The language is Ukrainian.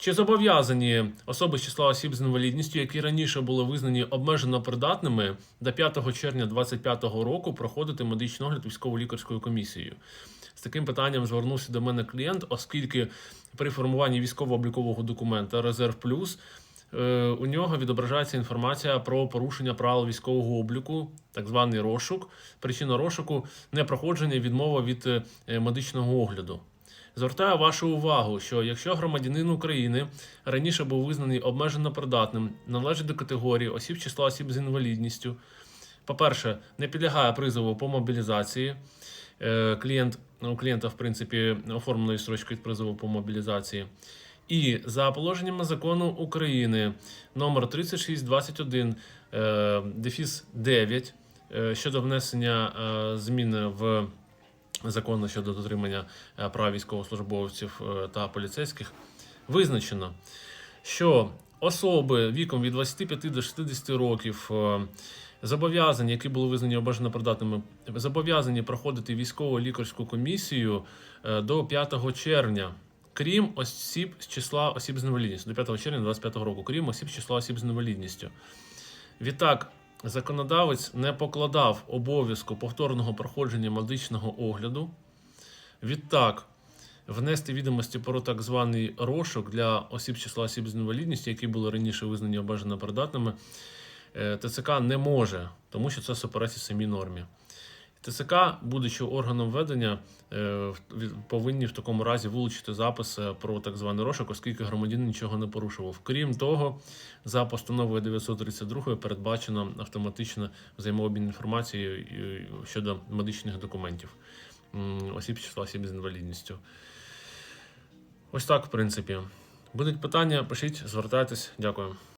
Чи зобов'язані особи з числа осіб з інвалідністю, які раніше були визнані обмежено придатними, до 5 червня 2025 року проходити медичний огляд військово-лікарською комісією? З таким питанням звернувся до мене клієнт, оскільки при формуванні військово-облікового документа Резерв Плюс е, у нього відображається інформація про порушення правил військового обліку, так званий розшук. Причина розшуку непроходження відмова від е, медичного огляду. Звертаю вашу увагу, що якщо громадянин України раніше був визнаний обмежено придатним, належить до категорії осіб числа осіб з інвалідністю, по-перше, не підлягає призову по мобілізації. Е, Клієнт, ну, у клієнта, в принципі, оформлена строчка від призову по мобілізації. І за положеннями закону України номер 3621 е, дефіс 9 е, щодо внесення зміни в закону щодо дотримання е, прав військовослужбовців е, та поліцейських, визначено, що особи віком від 25 до 60 років е, зобов'язані, які були визнані обмежено придатними, зобов'язані проходити військово-лікарську комісію до 5 червня. Крім осіб з числа осіб з інвалідністю до 5 червня 2025 року, крім осіб з числа осіб з інвалідністю. Відтак, законодавець не покладав обов'язку повторного проходження медичного огляду. Відтак, внести відомості про так званий розшук для осіб числа осіб з інвалідністю, які були раніше визнані обмежено придатними, е, ТЦК не може, тому що це суперечить самій нормі. ТЦК, будучи органом ведення, е, повинні в такому разі вилучити запис про так званий розшук, оскільки громадянин нічого не порушував. Крім того, за постановою 932 передбачено автоматичне взаємообмін інформацією е, щодо медичних документів осіб числа осіб з інвалідністю. Ось так, в принципі. Будуть питання, пишіть, звертайтесь. Дякую.